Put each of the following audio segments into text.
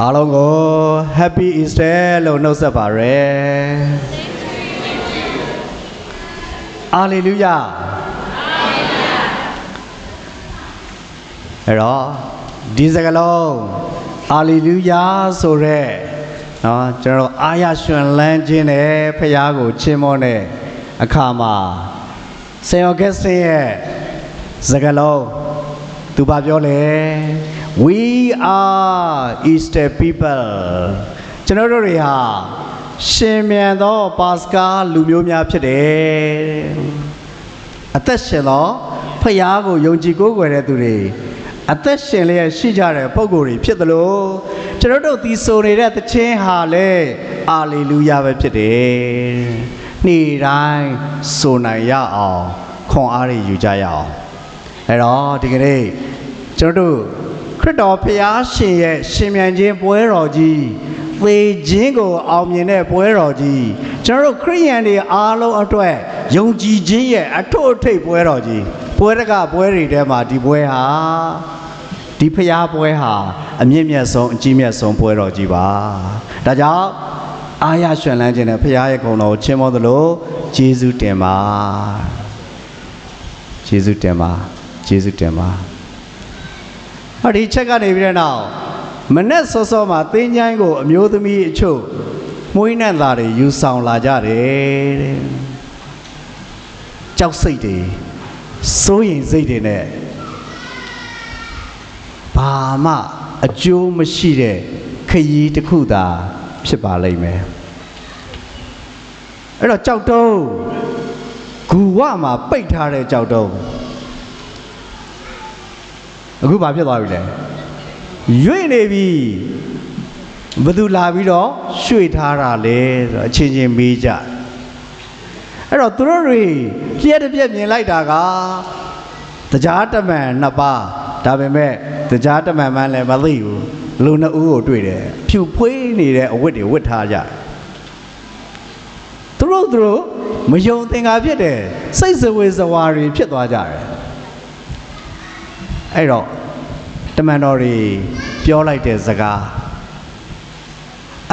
အားလုံးကို Happy Easter လို့နှုတ်ဆက်ပါရယ်အာလေလုယာအဲ့တော့ဒီစကားလုံးအာလေလုယာဆိုတဲ့နော်ကျွန်တော်တို့အာရရွှင်လန်းခြင်းနဲ့ဖခင်ကိုချီးမွမ်းတဲ့အခါမှာဆေယောဂက်ဆင်ရဲ့စကားလုံးသူဘာပြောလဲ we are easter people ကျွန်တော်တို့တွေဟာရှင်မြန်သောပါစကာလူမျိုးများဖြစ်တယ်အသက်ရှင်သောဖခင်ကိုယုံကြည်ကိုးကွယ်တဲ့သူတွေအသက်ရှင်လျက်ရှိကြတဲ့ပုံကိုယ်တွေဖြစ်သလိုကျွန်တော်တို့ဒီဆိုနေတဲ့သချင်းဟာလေအာလေလုယာပဲဖြစ်တယ်နေ့တိုင်းဆိုနိုင်ရအောင်ခွန်အားတွေယူကြရအောင်အဲ့တော့ဒီကနေ့ကျွန်တော်တို့ခ ရစ်တော်ဖျားရှင်ရဲ့ရှင်မြန်ခြင်းပွဲတော်ကြီးသေခြင်းကိုအောင်မြင်တဲ့ပွဲတော်ကြီးကျွန်တော်တို့ခရိယန်တွေအားလုံးအတွက်ယုံကြည်ခြင်းရဲ့အထွတ်အထိပ်ပွဲတော်ကြီးပွဲတကပွဲတွေထဲမှာဒီပွဲဟာဒီဖျားပွဲဟာအမြင့်မြတ်ဆုံးအကြီးမြတ်ဆုံးပွဲတော်ကြီးပါဒါကြောင့်အားရရွှင်လန်းခြင်းနဲ့ဖျားရဲ့ဂုဏ်တော်ကိုချီးမွမ်းသလိုယေရှုတင်ပါယေရှုတင်ပါယေရှုတင်ပါ ဟောဒီချက်ကနေပြီးတဲ့နောက်မနဲ့စောစောမှာသင်္ချိုင်းကို အမျိုးသမီးအချို့မွေးနှံသားတွေယူဆောင်လာကြတယ်တဲ့ကြောက်စိတ်တွေစိုးရင်စိတ်တွေနဲ့ဘာမှအကျိုးမရှိတဲ့ခရီးတစ်ခုသာဖြစ်ပါလိမ့်မယ်အဲ့တော့ကြောက်တုံးဂူဝမှာပိတ်ထားတဲ့ကြောက်တုံး အခုဘာဖြစ်သွားပြီလဲရွေ့နေပြီဘယ်သူလာပြီးတော့ရွှေ့ထားတာလဲဆိုတော့အချင်းချင်းမေးကြအဲ့တော့သူတို့တွေလျှက်တစ်ပြက်မြင်လိုက်တာကတရားတမန်နှစ်ပါးဒါပေမဲ့တရားတမန်မှန်းလည်းမသိဘူးလူနှစ်ဦးကိုတွေ့တယ်ဖြူဖွေးနေတဲ့အဝတ်တွေဝတ်ထားကြတယ်သူတို့သူတို့မယုံသင်္ကာဖြစ်တယ်စိတ်စဝေစဝါတွေဖြစ်သွားကြတယ် အဲ့တော့တမန်တော်တွေပြောလိုက်တဲ့စကား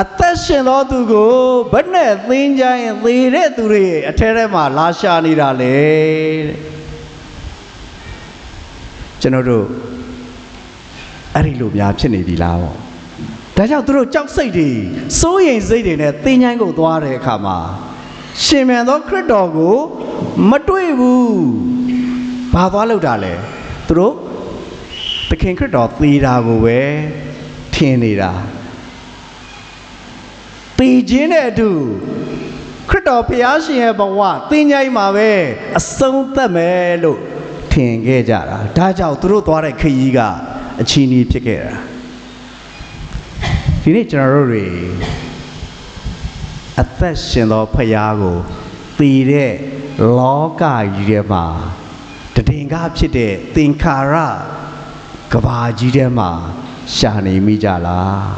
အသက်ရှင်သောသူကိုဘယ်နဲ့သင်ကြရင်သေတဲ့သူတွေအထဲထဲမှာလာရှာနေတာလေတဲ့ကျွန်တော်တို့အဲ့ဒီလိုများဖြစ်နေပြီလားပေါ့ဒါကြောင့်သူတို့ကြောက်စိတ်တွေစိုးရိမ်စိတ်တွေနဲ့သင်ချိုင်းကိုသွားတဲ့အခါမှာရှင်မြန်သောခရစ်တော်ကို မတွေ့ဘူးဘာသွားလို့တာလဲသူတို့သ ခင်ခရစ်တော်သေတာကိုပဲထင်နေတာသေခြင်းနဲ့အတူခရစ်တော်ဘုရားရှင်ရဲ့ဘဝသင်ချိုင်းမှာပဲအဆုံးသတ်မယ်လို့ထင်ခဲ့ကြတာဒါကြောင့်သူတို့သွားတဲ့ခရီးကအချီးနှီးဖြစ်ခဲ့တာဒီနေ့ကျွန်တော်တို့တွေအသက်ရှင်သောဖယားကိုတည်တဲ့လောကကြီးထဲမှာတည်င်္ဂဖြစ်တဲ့သင်္ခါရ ကဘာကြီးထဲမှာရှာနေမိကြလား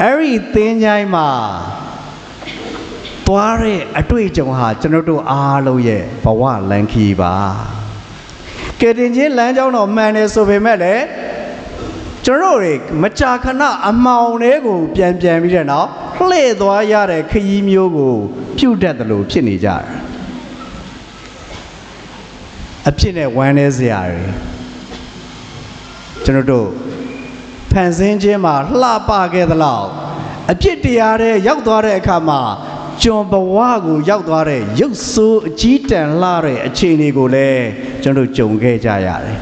အဲ့ဒီသင်္ချိုင်းမှာသွားတဲ့အတွေ့အကြုံဟာကျွန်တော်တို့အားလုံးရဲ့ဘဝလန်ခီပါကယ်တင်ချင်းလမ်းကြောင်းတော့မှန်တယ်ဆိုပေမဲ့လည်းကျွန်တော်တို့တွေမကြာခဏအမှောင်တွေကို ပြန်ပြန်ပြီးတဲ့နောက်လှည့်သွားရတဲ့ခရီးမျိုးကို ပြုတ်တတ်တယ်လို့ဖြစ်နေကြတယ် အဖြစ်နဲ့ဝမ်းနေစရာတွေကျွန်တော်တို့ဖန်ဆင်းခြင်းမှာလှပခဲ့သလောက်အဖြစ်တရားတွေရောက်သွားတဲ့အခါမှာကျွန်ဘဝကိုရောက်သွားတဲ့ရုပ်ဆိုးအကြီးတန်းလှတဲ့အခြေအနေကိုလည်းကျွန်တော်တို့ကြုံခဲ့ကြရတယ်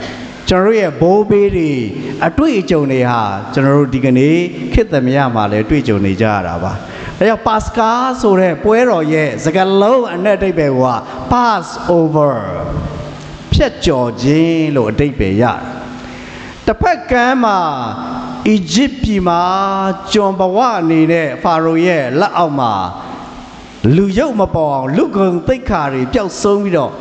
ကျွန်တော်တို့ရဲ့ဘိုးဘေးတွေအတွေ့အကြုံတွေဟာကျွန်တော်တို့ဒီကနေ့ခေတ်သမယမှာလည်းတွေ့ကြုံနေကြရတာပါဒါကြောင့်ပါစကာဆိုတဲ့ပွဲတော်ရဲ့စကားလုံးအနဲ့အတိတ်ပဲက pass over ဖြတ်ကျော်ခြင်းလို့အတိတ်ပဲရတယ်တစ်ဖက်ကမ်းမှာအီဂျစ်ပြည်မှာကျွန်ဘဝနေတဲ့ဖာရိုရဲ့လက်အောက်မှာလူရုပ်မပေါ်အောင်လူကုံသိက္ခာတွေပျောက်ဆုံးပြီးတော့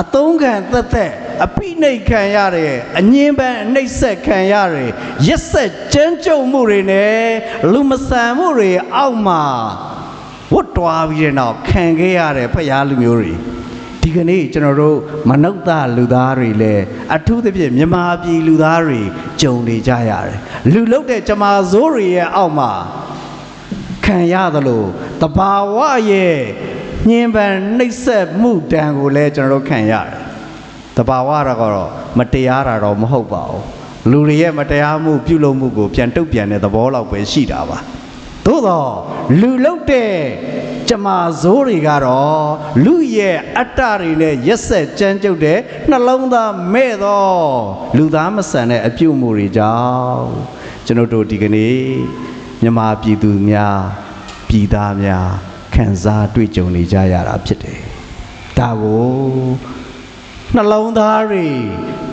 အသုံးခံသက်သက်အပိနှိတ်ခံရတဲ့အငင်းပန်းအနှိပ်ဆက်ခံရတဲ့ရက်ဆက်ကြမ်းကြုတ်မှုတွေနဲ့လူမဆန်မှုတွေအောက်မှာဝတ်တွားပြီးတဲ့နောက်ခံခဲ့ရတဲ့ဖျားလူမျိုးတွေ ဒီဒီကနေ့ကျွန်တော်တို့မနုဿလူသားတွေလည်းအထူးသဖြင့်မြန်မာပြည်လူသားတွေကြုံနေကြရတယ်လူလုတ်တဲ့ကျမာဇိုးတွေရဲ့အောက်မှာခံရသလိုတဘာဝရဲ့ညင်ပန်နှိပ်စက်မှုတန်ကိုလည်းကျွန်တော်တို့ခံရတယ်တဘာဝတော့မတရားတာတော့မဟုတ်ပါဘူးလူတွေရဲ့မတရားမှုပြုလုပ်မှုကိုပြန်တုတ်ပြန်တဲ့သဘောလောက်ပဲရှိတာပါသို့တော့လူလုတ်တဲ့ ကျမာဇိုးတွေကတော့လူရဲ့အတ္တတွေနဲ့ရက်ဆက်ကြမ်းကြုတ်တဲ့နှလုံးသားမဲ့သောလူသားမဆန်တဲ့အပြုတ်မှုတွေကြောင့်ကျွန်တော်တို့ဒီကနေ့မြမပြည်သူများပြည်သားများခံစားတွေ့ကြုံနေကြရတာဖြစ်တယ်။ဒါကိုနှလုံးသားတွေ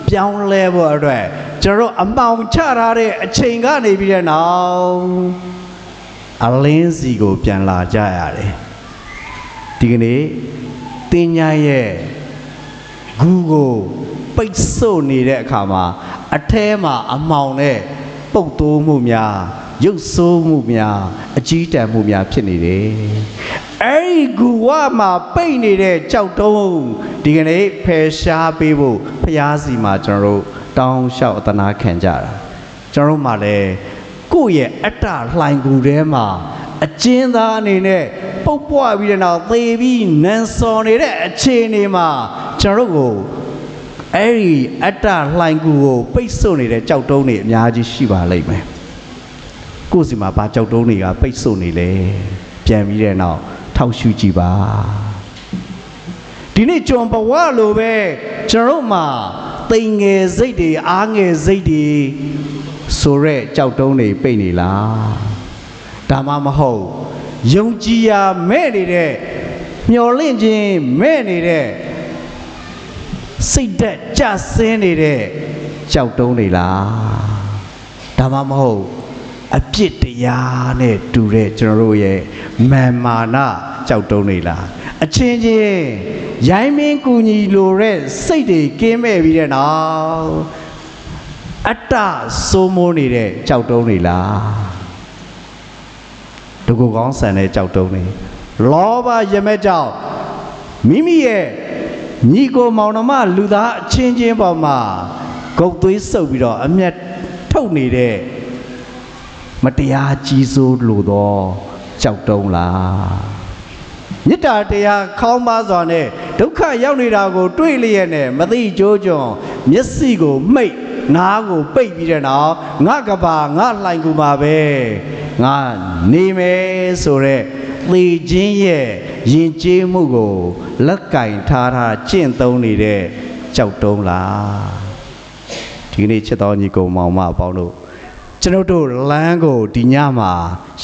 ပြောင်းလဲဖို့အတွက်ကျွန်တော်တို့အမောင်ချထားတဲ့အချိန်ကနေပြီးတဲ့နောက်အလင်းစီကိုပြန်လာကြရတယ် ဒီကနေ့တင်ညာရဲ့ဂူကိုပိတ်ဆို့နေတဲ့အခါမှာအแทမှာအမောင်နဲ့ပုတ်တိုးမှုများရုပ်ဆိုးမှုများအကြီးတန်းမှုများဖြစ်နေတယ်အဲ့ဒီဂူဝမှာပိတ်နေတဲ့ကြောက်တုံးဒီကနေ့ဖယ်ရှားပေးဖို့ဖျားစီမှာကျွန်တော်တို့တောင်းလျှောက်အတနာခံကြတာကျွန်တော်တို့မှလည်းကိုယ့်ရဲ့အတ္တလှိုင်ကူထဲမှာ အကျဉ်းသားအနေနဲ့ပုတ်ပွားပြီးတဲ့နောက်သေပြီးနန်စော်နေတဲ့အခြေအနေမှာကျွန်တော်တို့ကိုအဲ့ဒီအတ္တလှိုင်ကူကိုပိတ်ဆို့နေတဲ့ကြောက်တုံးတွေအများကြီးရှိပါလိမ့်မယ်ကိုယ့်စီမှာဘာကြောက်တုံးတွေကပိတ်ဆို့နေလဲပြန်ပြီးတဲ့နောက်ထောက်ရှုကြည့်ပါဒီနေ့ကျွန်ဘဝလိုပဲကျွန်တော်တို့မှာတိမ်ငယ်စိတ်တွေအားငယ်စိတ်တွေဆိုရက်ကြောက်တုံးတွေပိတ်နေလား ဒါမှမဟုတ်ယုံကြည်ရာမဲ့နေတဲ့မျော်လင့်ခြင်းမဲ့နေတဲ့စိတ်သက်ကြဆင်းနေတဲ့ကြောက်တုံးတွေလားဒါမှမဟုတ်အပြစ်တရားနဲ့တူတဲ့ကျွန်တော်တို့ရဲ့မာန်မာနကြောက်တုံးတွေလားအချင်းချင်းရိုင်းမင်းကူညီလိုတဲ့စိတ်တွေကင်းမဲ့ပြီးတဲ့နောက်အတ္တစိုးမိုးနေတဲ့ကြောက်တုံးတွေလား ဒုက္ခကောင်းဆန်တဲ့ကြောက်တုံးတွေလောဘရမဲ့ကြောင့်မိမိရဲ့ညီကိုမောင်နှမလူသားအချင်းချင်းပေါ်မှာဂုတ်သွေးစုပ်ပြီးတော့အမျက်ထုတ်နေတဲ့မတရားကြီးစိုးလို့တော့ကြောက်တုံးလားမေတ္တာတရားခေါင်းပါစွာနဲ့ဒုက္ခရောက်နေတာကို တွေးလျက်နဲ့မသိကြိုးကြွန်မျက်စိကိုမိတ်နားကိုပိတ်ပြီးတဲ့နောက်ငါကဘာငါလှိုင်ကူမှာပဲ ငါနေမယ်ဆိုတော့သေခြင်းရဲ့ယဉ်ကျေးမှုကိုလက်ကင်ထားထားကျင့်သုံးနေတဲ့ကြောက်တုံးလားဒီကနေ့ချစ်တော်ညီကောင်မောင်မအပေါင်းတို့ကျွန်တော်တို့လမ်းကိုဒီညမှာ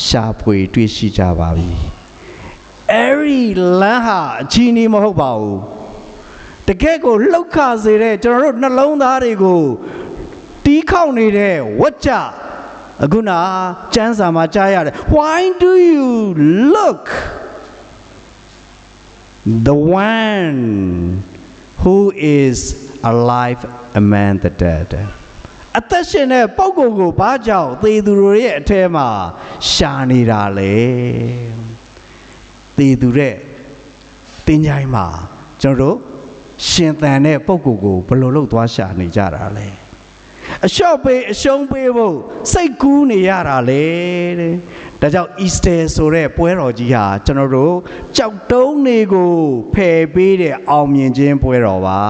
ရှာဖွေတွေ့ရှိကြပါပြီအဲ့ဒီလမ်းဟာအချီးနှီးမဟုတ်ပါဘူးတကယ့်ကိုလှုပ်ခါစေတဲ့ကျွန်တော်တို့နှလုံးသားတွေကိုတီးခေါက်နေတဲ့ဝတ်ကြ အခုနာကျမ်းစာမှာကြားရတယ် why do you look the one who is alive among the dead အသက်ရှင်တဲ့ပုံကိုယ်ကိုဘာကြောင့်သေသူတို့ရဲ့အထဲမှာရှာနေတာလဲသေသူတဲ့တင်ကြိုင်းမှာကျွန်တော်တို့ရှင်သန်တဲ့ပုံကိုယ်ကိုဘယ်လိုလုပ်သွားရှာနေကြတာလဲ အလျှော့ပေးအရှုံးပေးဖို့စိတ်ကူးနေရတာလေတဲ့ဒါကြောင့် Easter ဆိုတဲ့ပွဲတော်ကြီးဟာကျွန်တော်တို့ကြောက်တုံးတွေကိုဖယ်ပေးတဲ့အောင်မြင်ခြင်းပွဲတော်ပါ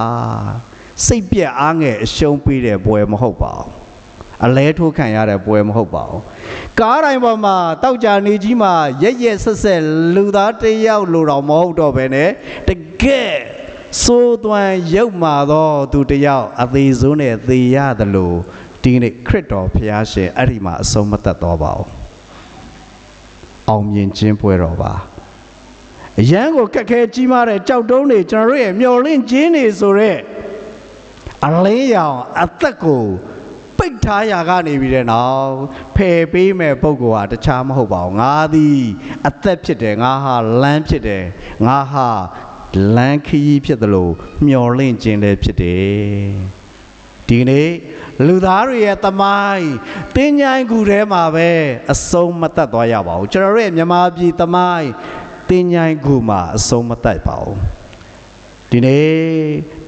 စိတ်ပြက်အားငယ်အရှုံးပေးတဲ့ပွဲမဟုတ်ပါဘူးအလဲထိုးခံရတဲ့ပွဲမဟုတ်ပါဘူးကားတိုင်းပေါ်မှာတောက်ကြနေကြီးမှာရက်ရက်ဆက်ဆက်လူသားတစ်ယောက်လိုတော့မဟုတ်တော့ဘဲနဲ့တကယ် စိုးသွမ်းရုပ်မာသောသူတစ်ယောက်အသေးဆုံးနဲ့သေရသလိုဒီနေ့ခရစ်တော်ဖျားရှင်အဲ့ဒီမှာအဆုံးမသက်တော့ပါဘူးအောင်မြင်ခြင်းပွဲတော်ပါအရန်ကိုကက်ခဲကြီးမားတဲ့ကြောက်တုံးတွေကျွန်တော်တို့ရဲ့မျော်လင့်ခြင်းတွေဆိုတော့အလင်းရောင်အသက်ကိုပိတ်ထားရာကနေပြီးတဲ့နောက်ဖယ်ပေးမဲ့ပုံကတခြားမဟုတ်ပါဘူးငါသည် အသက်ဖြစ်တယ်ငါဟာလမ်းဖြစ်တယ်ငါဟာ လမ်းခရီးဖြစ်တယ်လို့မျော်လင့်ခြင်းလည်းဖြစ်တယ်ဒီနေ့လူသားတွေရဲ့တမိုင်းတင်းញိုင်းကူထဲမှာပဲအဆုံးမတတ်သွားရပါဘူးကျွန်တော်တို့ရဲ့မြမပြည်တမိုင်းတင်းញိုင်းကူမှာအဆုံးမတတ်ပါဘူးဒဒီနေ့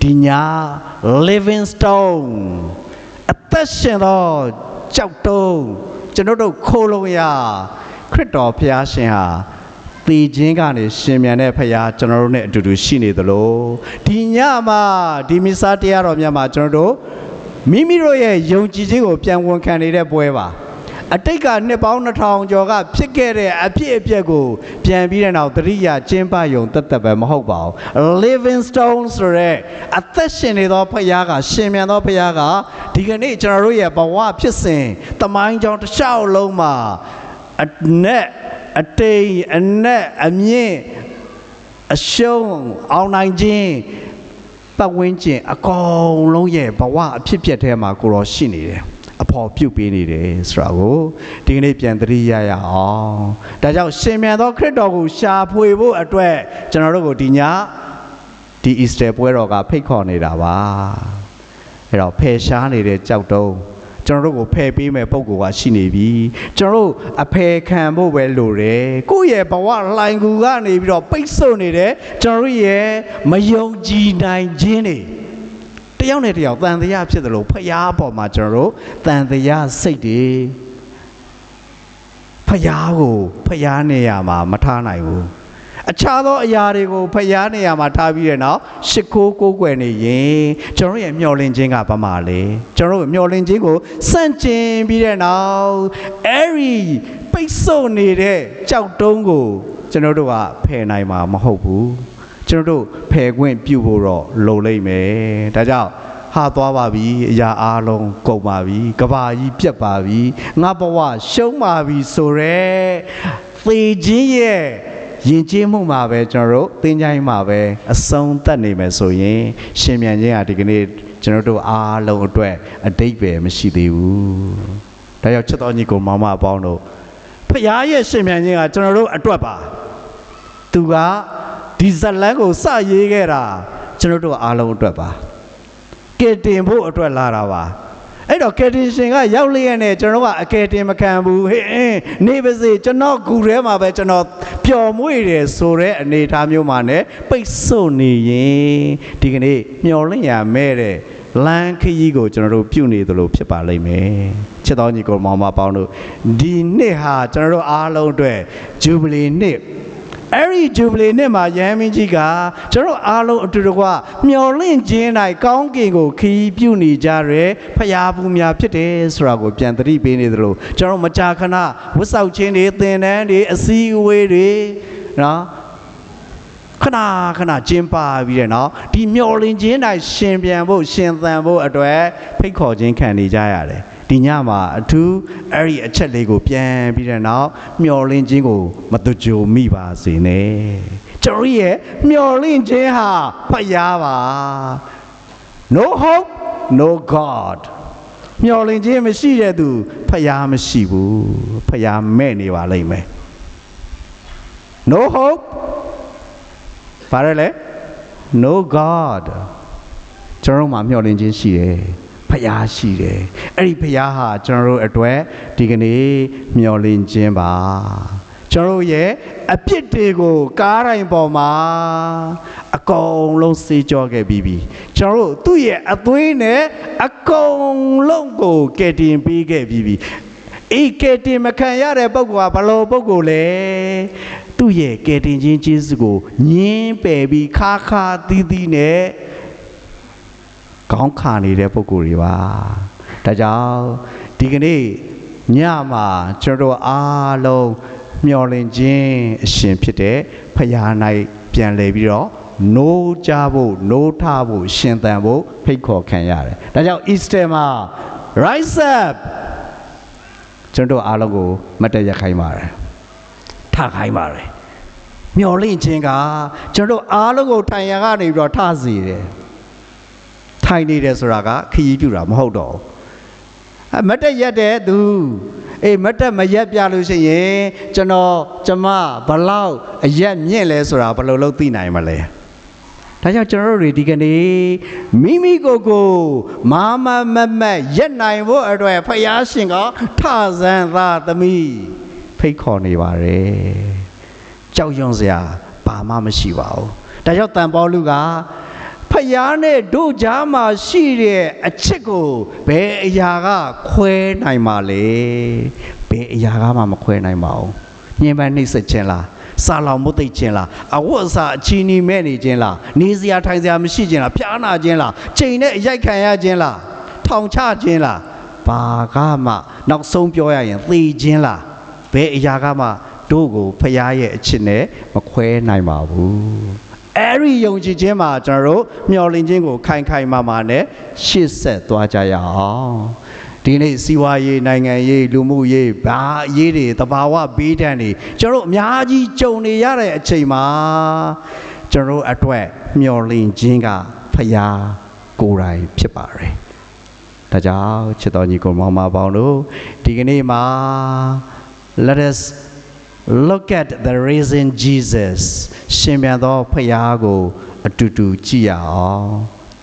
ဒီည living stone အသက်ရှင်သောကြောက်တုံးကျွန်တော်တို့ခိုးလုံးရခရစ်တော်ဖျားရှင်ဟာ တည်ခြင်းကနေရှင်မြန်တဲ့ဖျားကျွန်တော်တို့နဲ့အတူတူရှိနေသလိုဒီညမှာဒီမစ္စာတရားတော်မြတ်မှာကျွန်တော်တို့မိမိတို့ရဲ့ယုံကြည်ခြင်းကိုပြန်ဝန်ခံနေတဲ့ပွဲပါအတိတ်ကနှစ်ပေါင်း2000ကျော်ကဖြစ်ခဲ့တဲ့အဖြစ်အပျက်ကိုပြန်ပြီးတဲ့နောက်တရိယာကျင်းပယုံတက်တက်ပဲမဟုတ်ပါဘူး living stone ဆိုတဲ့အသက်ရှင်နေသောဖခင်ကရှင်မြန်သောဖခင်ကဒီကနေ့ကျွန်တော်တို့ရဲ့ဘဝဖြစ်စဉ်တမိုင်းကြောင်းတစ်လျှောက်လုံးမှာအနက် အတိမ်အနက်အမြင့်အရှုံးအောင်နိုင်ခြင်းပတ်ဝန်းကျင်အကုန်လုံးရဲ့ဘဝအဖြစ်အပျက်ထဲမှာကိုရောရှိနေတယ်အဖော်ပြုတ်ပေးနေတယ်ဆိုတာကိုဒီကနေ့ပြန်သတိရရအောင်ဒါကြောင့်ရှင်မြန်သောခရစ်တော်ကိုရှာဖွေဖို့အတွက်ကျွန်တော်တို့ကိုဒီညဒီ Easter ပွဲတော်ကဖိတ်ခေါ်နေတာပါအဲ့တော့ဖယ်ရှားနေတဲ့ကြောက်တုံး ကျွန်တော်တို့ကိုဖယ်ပေးမဲ့ပုံကောရှိနေပြီကျွန်တော်တို့အဖယ်ခံဖို့ပဲလိုတယ်ကိုယ့်ရဲ့ဘဝလှိုင်ကူကနေပြီးတော့ပိတ်ဆို့နေတဲ့ကျွန်တော်တို့ရဲ့မယုံကြည်နိုင်ခြင်းတွေတယောက်နဲ့တယောက်တန်တရားဖြစ်တယ်လို့ဖျားပေါ်မှာကျွန်တော်တို့တန်တရားစိတ်တွေဖျားကိုဖျားနေရမှာမထားနိုင်ဘူး အခြားသောအရာတွေကိုဖျားနေရမှာထားပြီးတဲ့နောက်ရှ िख ိုးကိုးကွယ်နေရင်ကျွန်တော်ရဲ့မျောလင့်ခြင်းကဘာမှလဲကျွန်တော်တို့မျောလင့်ခြင်းကိုစန့်ကျင်ပြီးတဲ့နောက်အဲ့ဒီပိတ်ဆို့နေတဲ့ကြောက်တုံးကိုကျွန်တော်တို့ကဖယ်နိုင်မှာမဟုတ်ဘူးကျွန်တော်တို့ဖယ်ခွင့်ပြုဖို့တော့လိုလိမ့်မယ်ဒါကြောင့်ဟာသွားပါပြီအရာအားလုံးကုန်ပါပြီကဘာကြီးပြတ်ပါပြီငါဘဝရှုံးပါပြီဆိုရဲသေခြင်းရဲ့ ယဉ်ကျေးမှုမှာပဲကျွန်တော်တို့သင်ချိုင်းမှာပဲအဆုံးသတ်နေမယ်ဆိုရင်ရှင်မြန်ခြင်းဟာဒီကနေ့ကျွန်တော်တို့အားလုံးအတွက်အတိတ်ပဲမရှိသေးဘူးဒါကြောင့်ချစ်တော်ညီကိုမောင်မအပေါင်းတို့ဖခင်ရဲ့ရှင်မြန်ခြင်းကကျွန်တော်တို့အတွက်ပါသူကဒီဇတ်လန်းကိုစရေးခဲ့တာကျွန်တော်တို့အားလုံးအတွက်ပါကယ်တင်ဖို့အတွက်လာတာပါ အဲ့တော့ကယ်တင်ရှင်ကရောက်လျက်နဲ့ကျွန်တော်တို့ကအကယ်တင်မခံဘူးဟေးအင်းနေပါစေကျွန်တော်ဂူထဲမှာပဲကျွန်တော်ပျော်မွေ့တယ်ဆိုတဲ့အနေအထားမျိုးမှာ ਨੇ ပိတ်ဆို့နေရင်ဒီကနေ့မျော်လင့်ရမဲ့တဲ့လမ်းခရီးကိုကျွန်တော်တို့ပြုနေသလိုဖြစ်ပါလိမ့်မယ်ချစ်တော်ညီကိုမောင်မပေါင်းတို့ဒီနှစ်ဟာကျွန်တော်တို့အားလုံးအတွက်ဂျူဘလီနှစ် အဲ့ဒီဂျူဘလီနှစ်မှာယဟန်မင်းကြီးကကျွန်တော်အားလုံးအတူတကွမျော်လင့်ခြင်း၌ကောင်းကင်ကိုခီးပြုနေကြရဲဖျားဘူးများဖြစ်တယ်ဆိုတာကိုပြန်သတိပေးနေသလိုကျွန်တော်မကြာခဏဝတ်ဆောက်ခြင်းတွေသင်တန်းတွေအစည်းအဝေးတွေနော်ခဏခဏကျင်းပပြီးတဲ့နော်ဒီမျော်လင့်ခြင်း၌ရှင်ပြန်ဖို့ရှင်သန်ဖို့အတွက်ဖိတ်ခေါ်ခြင်းခံနေကြရတယ် ဒီညမှာအထူးအဲ့ဒီအချက်လေးကိုပြန်ပြီးတဲ့နောက်မျော်လင့်ခြင်းကိုမတူကြုံမိပါစေနဲ့ကျွန်တော်ရဲ့မျော်လင့်ခြင်းဟာဖယားပါ no hope no god မျော်လင့်ခြင်းမရှိတဲ့သူဖယားမရှိဘူးဖယားမဲ့နေပါလိမ့်မယ် no hope ဘာလဲလဲ no god ကျွန်တော်တို့မှာမျှော်လင့်ခြင်းရှိတယ် ဖျားရှိတယ်အဲ့ဒီဖျားဟာကျွန်တော်တို့အတွက်ဒီကနေ့မျှော်လင့်ခြင်းပါကျွန်တော်တို့ရဲ့အပြစ်တွေကိုကားတိုင်းပေါ်မှာအကုန်လုံးစေးကြောခဲ့ပြီးပြီကျွန်တော်တို့သူ့ရဲ့အသွေးနဲ့အကုန်လုံးကိုကယ်တင်ပေးခဲ့ပြီးပြီအေးကယ်တင်မခံရတဲ့ပုဂ္ဂိုလ်ကဘယ်လိုပုဂ္ဂိုလ်လဲသူ့ရဲ့ကယ်တင်ခြင်းကျေးဇူးကိုညင်းပယ်ပြီးခါခါသီးသီးနဲ့ ကောင်းခါနေတဲ့ပုံကိုယ်တွေပါဒါကြောင့်ဒီကနေ့ညမှာကျွန်တော်တို့အားလုံးမျှော်လင့်ခြင်းအရှင်ဖြစ်တဲ့ဖယား၌ပြန်လဲပြီးတော့နိုးကြဖို့နိုးထဖို့ရှင်သန်ဖို့ဖိတ်ခေါ်ခံရတယ်ဒါကြောင့် Easter မှာ rise up ကျွန်တော်တို့အားလုံးကိုမတ်တရခိုင်းပါတယ်ထခိုင်းပါတယ်မျှော်လင့်ခြင်းကကျွန်တော်တို့အားလုံးကိုတိုင်ရကနေပြီးတော့ထစေတယ် ထိုင်နေတယ်ဆိုတာကခရီးပြူတာမဟုတ်တော့ဘူးအမတ်တက်ရက်တဲ့သူအေးမတ်တက်မရက်ပြလို့ရှိရင်ကျွန်တော်ကျမဘလောက်အရက်မြင့်လဲဆိုတာဘယ်လိုလုပ်သိနိုင်မလဲဒါကြောင့်ကျွန်တော်တို့တွေဒီကနေ့မိမိကိုယ်ကိုမာမမတ်မတ်ရက်နိုင်ဖို့အတွက်ဖယားရှင်ကထဇန်သာသမီးဖိတ်ခေါ်နေပါတယ်ကြောက်ရွံ့စရာဘာမှမရှိပါဘူးဒါကြောင့်တန်ပေါလုက ယားနဲ့တို့ကြားမှာရှိတဲ့အချစ်ကိုဘယ်အရာကခွဲနိုင်ပါလဲဘယ်အရာကမှမခွဲနိုင်ပါဘူးညင်ပန်းနှိမ့်ဆက်ခြင်းလားစာလောင်မုတ်သိပ်ခြင်းလားအဝတ်အစားအချီနီမဲ့နေခြင်းလားနေစရာထိုင်စရာမရှိခြင်းလားဖျားနာခြင်းလားချိန်နဲ့အရိုက်ခံရခြင်းလားထောင်ချခြင်းလားဘာကမှနောက်ဆုံးပြောရရင်သေခြင်းလားဘယ်အရာကမှတို့ကိုဖရားရဲ့အချစ်နဲ့မခွဲနိုင်ပါဘူး အဲ့ဒီယုံကြည်ခြင်းမှာကျွန်တော်တို့မျှော်လင့်ခြင်းကိုခိုင်ခိုင်မာမာနဲ့ရှေ့ဆက်သွားကြရအောင်ဒီနေ့စီးပွားရေးနိုင်ငံရေးလူမှုရေးဘာအရေးတွေတဘာဝဘေးဒဏ်တွေကျွန်တော်တို့အများကြီးကြုံနေရတဲ့အချိန်မှာကျွန်တော်တို့အတွက်မျှော်လင့်ခြင်းကဖရာကိုယ်တိုင်ဖြစ်ပါတယ်ဒါကြောင့်ချစ်တော်ညီကိုမောင်မပေါင်းတို့ဒီကနေ့မှာ let us look at the risen Jesus ရှင်ပြန်သောဖရာကိုအတူတူကြည့်ရအောင်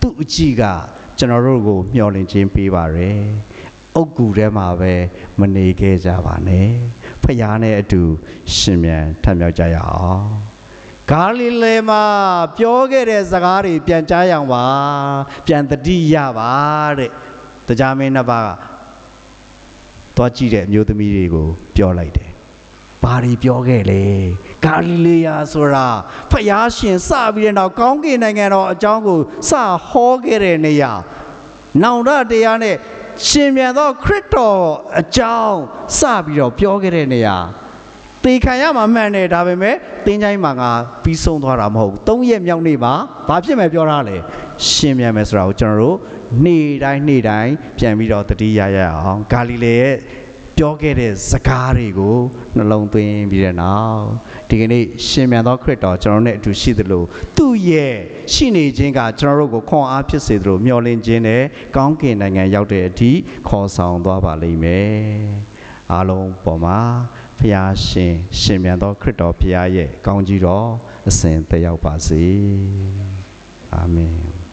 သူ့အကြည့်ကကျွန်တော်တို့ကိုမျှော်လင့်ခြင်းပေးပါရယ်အုတ်ကူထဲမှာပဲမနေခဲ့ကြပါနဲ့ဖရာနဲ့အတူရှင်ပြန်ထပ်မြောက်ကြရအောင်ဂါလိလဲမှာပြောခဲ့တဲ့စကားတွေပြန်ကြားရအောင်ပါပြန်တတိရပါတဲ့တရားမင်းနှစ်ပါးကသွားကြည့်တဲ့အမျိုးသမီးတွေကိုပြောလိုက်တယ် ဘာတွေပြောခဲ့လဲဂါလိလေယာဆိုတာဖယားရှင်စပြီးတဲ့နောက်ကောင်းကင်နိုင်ငံတော်အကြောင်းကိုစဟောခဲ့တဲ့နေရာနောင်တတရားနဲ့ရှင်ပြန်သောခရစ်တော်အကြောင်းစပြီးတော့ပြောခဲ့တဲ့နေရာတေခံရမှာမှန်တယ်ဒါပေမဲ့တင်းချိုင်းမှာငါပြီးဆုံးသွားတာမဟုတ်ဘူး၃ရက်မြောက်နေ့မှာဘာဖြစ်မယ်ပြောတာလဲရှင်ပြန်မယ်ဆိုတာကိုကျွန်တော်တို့နေ့တိုင်းနေ့တိုင်းပြန်ပြီးတော့တတိယရရအောင်ဂါလိလေရဲ့ ပြောခဲ့တဲ့စကားတွေကိုနှလုံးသွင်းပြီးတဲ့နောက်ဒီကနေ့ရှင်မြန်သောခရစ်တော်ကျွန်တော်နဲ့အတူရှိသလိုသူ့ရဲ့ရှိနေခြင်းကကျွန်တော်တို့ကိုခွန်အားဖြစ်စေသလိုမျှော်လင့်ခြင်းနဲ့ကောင်းကင်နိုင်ငံရောက်တဲ့အထိခေါ်ဆောင်သွားပါလိမ့်မယ်အားလုံးပေါ်မှာဖျားရှင်ရှင်မြန်သောခရစ်တော်ဖျားရဲ့ကောင်းကြီးတော်အစဉ်သက်ရောက်ပါစေအာမင်